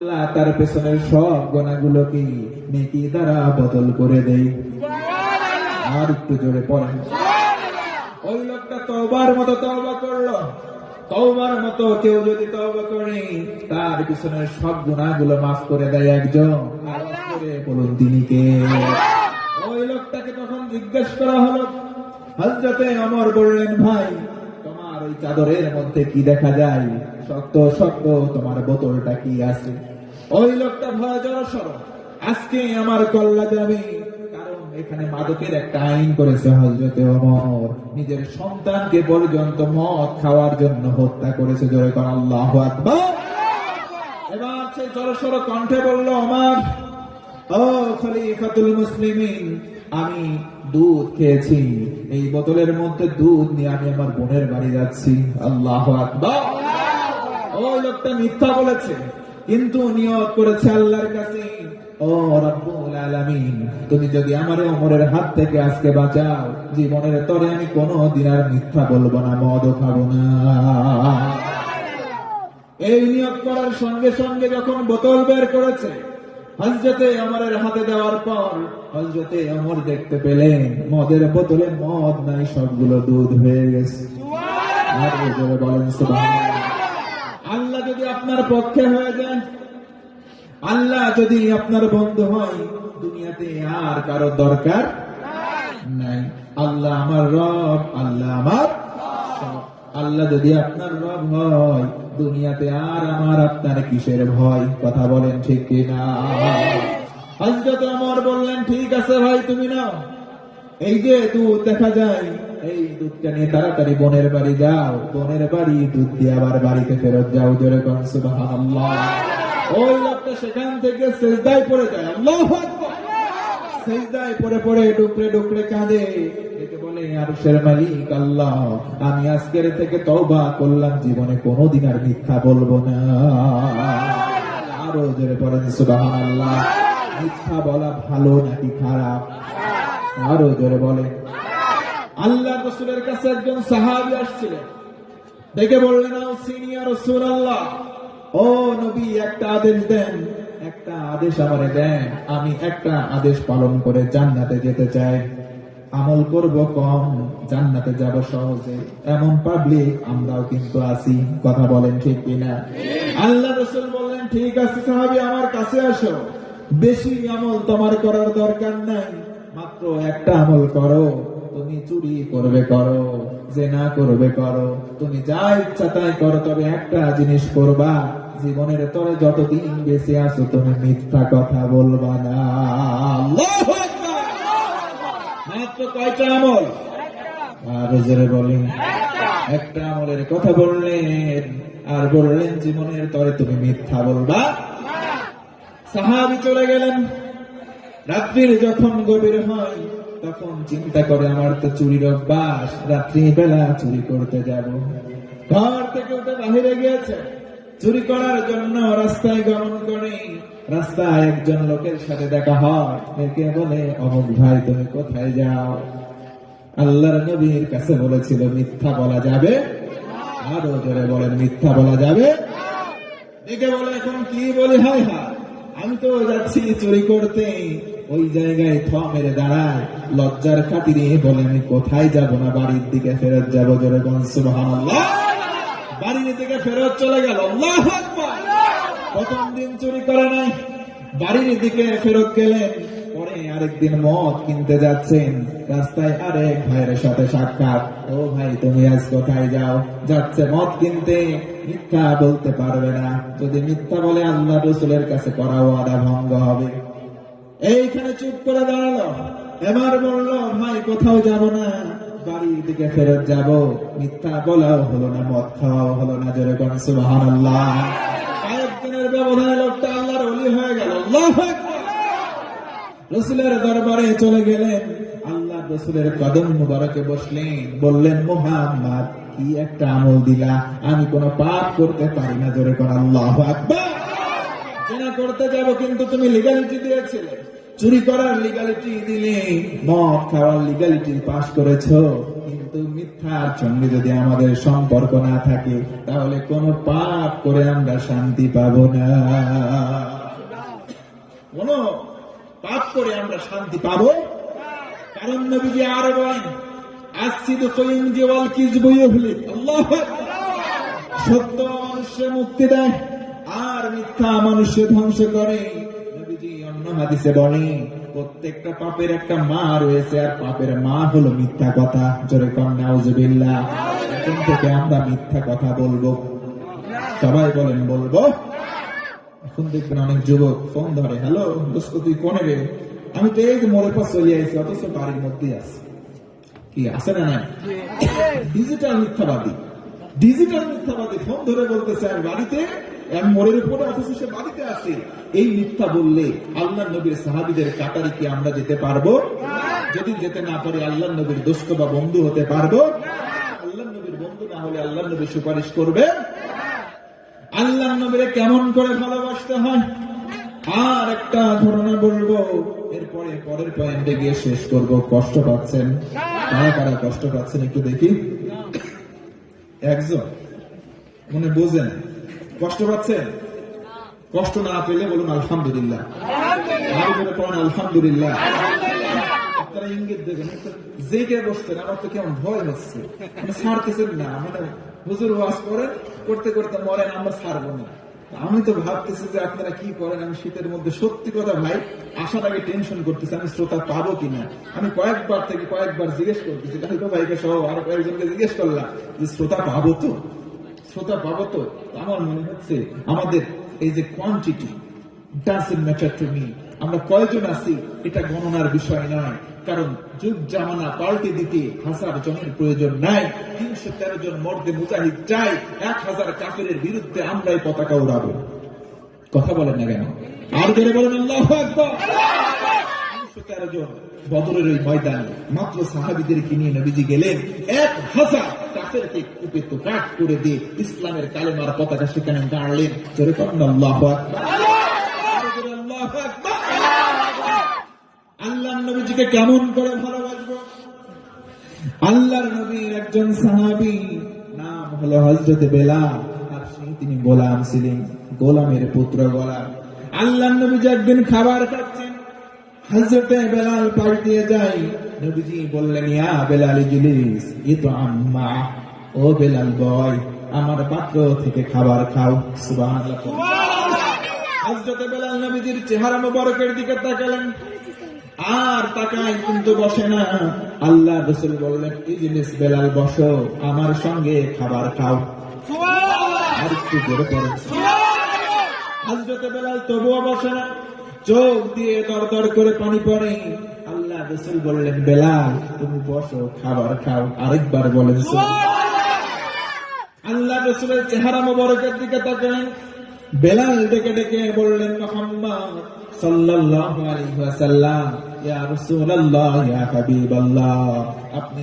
আল্লাহ তার পেছনের সব গোনাগুলোকে নেকি দ্বারা বদল করে দেই আর একটু জোরে পড়েন। ওই লোকটা তওবার মতো তওবা করল। তওবার মতো কেউ যদি তওবা করে, তার পিছনের সব গুনাহগুলো মাফ করে দেয় একজন। বলুন তিনি কে? ওই লোকটাকে তখন জিজ্ঞেস করা হলো, হযরতে অমর বললেন, ভাই, তোমার ওই চাদরের মধ্যে কি দেখা যায়? শক্ত শক্ত তোমার বোতলটা কি আছে? ওই লোকটা ভয় জড়সড় আজকে আমার কল্লা যাবে এখানে মাদকের একটা আইন করেছে হজরতে অমর নিজের সন্তানকে পর্যন্ত মদ খাওয়ার জন্য হত্যা করেছে, জোরে কর আল্লাহ এবার সেই জড়সড় কণ্ঠে বলল আমার ও খলিফাতুল মুসলিমিন, আমি দুধ খেয়েছি। এই বোতলের মধ্যে দুধ নিয়ে আমি আমার বোনের বাড়ি যাচ্ছি। আল্লাহ আকবার। ওই লোকটা মিথ্যা বলেছে। কিন্তু নিয়ত করেছে আল্লাহর কাছে। তুমি যদি আমার ওমরের হাত থেকে আজকে বাঁচাও, জীবনের তরে আমি কোনো দিন আর মিথ্যা বলব না মদও খাব না। এই নিয়োগ করার সঙ্গে সঙ্গে যখন বোতল বের করেছে হজরতে অমরের হাতে দেওয়ার পর হজরতে অমর দেখতে পেলেন, মদের বোতলে মদ নাই, সবগুলো দুধ হয়ে গেছে। বলেন সুবহানাল্লাহ। আপনার পক্ষে হয়ে যায়। আল্লাহ যদি আপনার বন্ধু হয়, দুনিয়াতে আর কারও দরকার নাই। আল্লাহ আমার রব, আল্লাহ আমার আল্লাহ যদি আপনার রব হয়, দুনিয়াতে আর আমার আপনার কিসের ভয়? কথা বলেন ঠিক কিনা? বললেন, ঠিক আছে ভাই, তুমি নাও। এই যে দুধ দেখা যায় এই দুধটা নিয়ে তাড়াতাড়ি বোনের বাড়ি যাও। বোনের বাড়ি দুধ দিয়ে আবার বাড়িতে ফেরত যাও জোরে কোন ওই লোকটা সেখান থেকে সেজদায় পড়ে যায়, আল্লাহু আকবার। সেজদায় পড়ে পড়ে ডুকরে কাঁদে। বলে, আরশের মালিক আল্লাহ, আমি আজকের থেকে তওবা করলাম, জীবনে কোনোদিন আর মিথ্যা বলব না। আরও জোরে পড়েন, সুবহানাল্লাহ। মিথ্যা বলা ভালো নাকি খারাপ? আরও জোরে বলে আল্লাহ রসুলের কাছে একজন সাহাবি আসছিলেন। দেখে বললেন ও সিনিয়র রসুল আল্লাহ ও নবী, একটা আদেশ দেন, একটা আদেশ আমারে দেন, আমি একটা আদেশ পালন করে জান্নাতে যেতে চাই। আমল করব কম, জান্নাতে যাব সহজে, এমন পাবলিক আমরাও কিন্তু আছি, কথা বলেন ঠিক কিনা? আল্লাহ রসুল বললেন, ঠিক আছে সাহাবি, আমার কাছে আসো। বেশি আমল তোমার করার দরকার নাই, মাত্র একটা আমল করো। তুমি চুরি করবে করো, জেনা করবে করো। তুমি যা ইচ্ছা তাই করো, তবে একটা জিনিস করবা, জীবনের তরে যতদিন বেঁচে আছো তুমি মিথ্যা কথা বলবা না। রাত্রির যখন গভীর হয় তখন চিন্তা করে, আমার তো চুরির অভ্যাস রাত্রি বেলা চুরি করতে যাব। ঘর থেকে উঠে বাহিরে গিয়েছে। চুরি করার জন্য রাস্তায় গমন করে। রাস্তায় একজন লোকের সাথে দেখা হয়। একে বলে, অমুক ভাই, তুমি কোথায় যাও? আল্লাহর নবীর কাছে বলেছিল, মিথ্যা বলা যাবে? আরও জোরে বলেন, মিথ্যা বলা যাবে? একে বলে, এখন কি বলি? হায় হায়, আমি তো যাচ্ছি চুরি করতে। ওই জায়গায় থ মেরে দাঁড়ায়। লজ্জার খাতিরে বলে আমি কোথায় যাব না? বাড়ির দিকে ফেরত যাব জোরে বাড়ির দিকে ফেরত চলে গেল। প্রথম দিন চুরি করে নাই। বাড়ির দিকে ফেরত গেলেন। পরে আরেকদিন মদ কিনতে যাচ্ছেন। রাস্তায় আরেক ভাইয়ের সাথে সাক্ষাৎ। ও ভাই, তুমি আজ কোথায় যাও? যাচ্ছে মদ কিনতে। মিথ্যা বলতে পারবে না। যদি মিথ্যা বলে আল্লাহ রসুলের কাছে করা ওয়াদা ভঙ্গ হবে। এইখানে চুপ করে দাঁড়াল। এবার বলল, ভাই, কোথাও যাব না। বাড়ির দিকে ফেরত যাব। মিথ্যা বলাও হলো না, মদ খাওয়াও হলো না যেরকম সুবাহান আল্লাহ কয়েকদিনের ব্যবধানে লোকটা আল্লাহর অলি হয়ে গেল। রসুলের দরবারে চলে গেলেন। আল্লাহ রসুলের কদম মুবারকে বসলেন, বললেন, মোহাম্মদ, কি একটা আমল দিলা? আমি কোনো পাপ করতে পারি না, জোরে কর আল্লাহ আকবার। করতে যাব, কিন্তু তুমি লিগালিটি দিয়েছিলে। চুরি করার লিগালিটি দিলে মদ খাওয়ার লিগালিটি পাস করেছ। কিন্তু মিথ্যার সঙ্গে যদি আমাদের সম্পর্ক না থাকে, তাহলে কোন পাপ করে আমরা শান্তি পাব না। কোন পাপ করে আমরা শান্তি পাব? কারণ নবীজি আর বলেন, আসিদ কইম জেওয়াল কিজ বইয়ে হলে সত্য মানুষে মুক্তি দেয়, আর মিথ্যা মানুষে ধ্বংস করে। হাদিসে বলে। প্রত্যেকটা পাপের একটা মা রয়েছে আর পাপের মা হলো মিথ্যা কথা। জোরে কন্যা এখন থেকে আমরা মিথ্যা কথা বলব। সবাই বলেন বলব? এখন দেখবেন অনেক যুবক ফোন ধরে হ্যালো দোস্ত তুই কোনে রে? আমি তো এই যে মোড়ের পাশ চলে আসি অথচ বাড়ির মধ্যে আছি। কি আছে না নাই? ডিজিটাল মিথ্যাবাদী। ডিজিটাল মিথ্যাবাদী ফোন ধরে বলতেছে আমি বাড়িতে আমি মোড়ের উপরে অথচ সে বাড়িতে আছে। এই মিথ্যা বললে আল্লাহ নবীর সাহাবিদের কাতারি কি আমরা যেতে পারব? যদি যেতে না পারি আল্লাহ নবীর দোস্ত বা বন্ধু হতে পারব? আল্লাহ নবীর বন্ধু না হলে আল্লাহ নবী সুপারিশ করবে? আল্লাহ নবীরে কেমন করে ভালোবাসতে হয়? আর একটা ঘটনা বলব। এরপরে পরের পয়েন্টে গিয়ে শেষ করব। কষ্ট পাচ্ছেন? কারা কারা কষ্ট পাচ্ছেন একটু দেখি? একজন, মনে বোঝেন কষ্ট পাচ্ছেন? কষ্ট না পেলে বলুন আলহামদুলিল্লাহ। আলহামদুলিল্লাহ। আপনারা ইঙ্গিত দেবেন জেগে বসতেন আমার তো কেমন ভয় হচ্ছে মানে ছাড়তেছেন না মানে হুজুর ওয়াজ করেন, করতে করতে মরেন, আমরা ছাড়বো না। আমি তো ভাবতেছি যে আপনারা কি করেন, আমি শীতের মধ্যে সত্যি কথা ভাই, আসার আগে টেনশন করতেছি, আমি শ্রোতা পাবো কিনা আমি কয়েকবার থেকে কয়েকবার জিজ্ঞেস করতেছি ভাইকে সহ আরও কয়েকজনকে জিজ্ঞেস করলাম যে শ্রোতা পাবো তো? শ্রোতা পাবো আমার মনে হচ্ছে আমাদের এই যে quantity doesn't matter to me আমরা কয়জন আছি এটা গণনার বিষয় নয়। কারণ যুগ জামানা পাল্টে দিতে হাজার জনের প্রয়োজন নাই, তিনশো তেরো জন মর্দে মুজাহিদ চাই, এক হাজার কাফেরের বিরুদ্ধে আমরাই পতাকা উড়াবো। কথা বলেন না কেন? আর জোরে বলেন, আল্লাহ তিনশো তেরো জন বদরের ওই ময়দানে, মাত্র সাহাবিদেরকে নিয়ে নবীজি গেলেন, এক হাজার কাফেরকে কুপে তো করে দিয়ে ইসলামের কালেমার পতাকা সেখানে গাড়লেন। জোরে আল্লাহ নবীজিকে কেমন করে ভালোবাসবো? আল্লাহর নবীর একজন সাহাবী, নাম হলো হজরত বেলাল, আর সেই তিনি গোলাম ছিলেন, গোলামের পুত্র গোলাম। আল্লাহ নবীজি একদিন খাবার খাচ্ছেন হজরতে বেলাল পাশ দিয়ে যাই নবীজি বললেন ইয়া বেলাল ইজলিস তো আম্মা ও বেলাল বয় আমার পাত্র থেকে খাবার খাও। সুবহানাল্লাহ। হজরতে বেলাল নবীজির চেহারা মোবারকের দিকে তাকালেন। আর তাকায় কিন্তু বসে না। আল্লাহ রসুল বললেন ইজলিস বেলাল বসো আমার সঙ্গে খাবার খাও। আর একটু জোরে পড়েন হজরতে বেলাল তবুও বসে না। চোখ দিয়ে দর দর করে পানি পড়ে। রসুল বললেন বেলাল তুমি বসো, খাবার খাও। আরেকবার বলেন আল্লাহ রসুলের চেহারা মোবারকের দিকে তাকালেন। বেলাল ডেকে ডেকে বললেন, মোহাম্মদ সাল্লাল্লাহু আলাইহি ওয়াসাল্লাম, ইয়া রাসূলুল্লাহ, ইয়া হাবিবাল্লাহ, আপনি